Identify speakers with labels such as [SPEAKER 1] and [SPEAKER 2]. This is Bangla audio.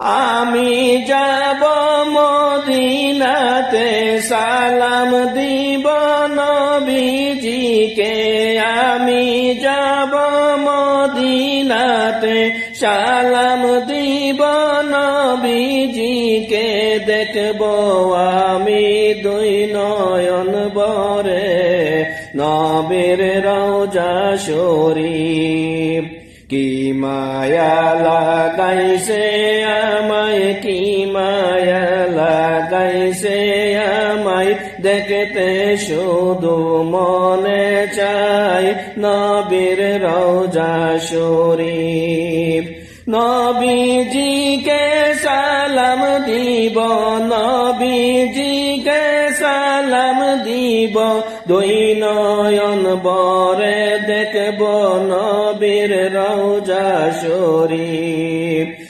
[SPEAKER 1] আমি যাব মদিনাতে সালাম দিব নবীজিকে। আমি যাব মদিনাতে সালাম দিব নবীজিকে। দেখব আমি দুই নয়ন বরে নবীর রওজা শরীফ। কি মায়া লাগাইছে আমায়? কি মায়া লাগাইছে আমায়? দেখতে শুধু মনে চাই নবীর রওজা শরীফ। নবীজিকে সালাম দিব নবীজিকে সালাম দিব। দুই নয়ন বরে দেখব নবীর রওজা শরীফ।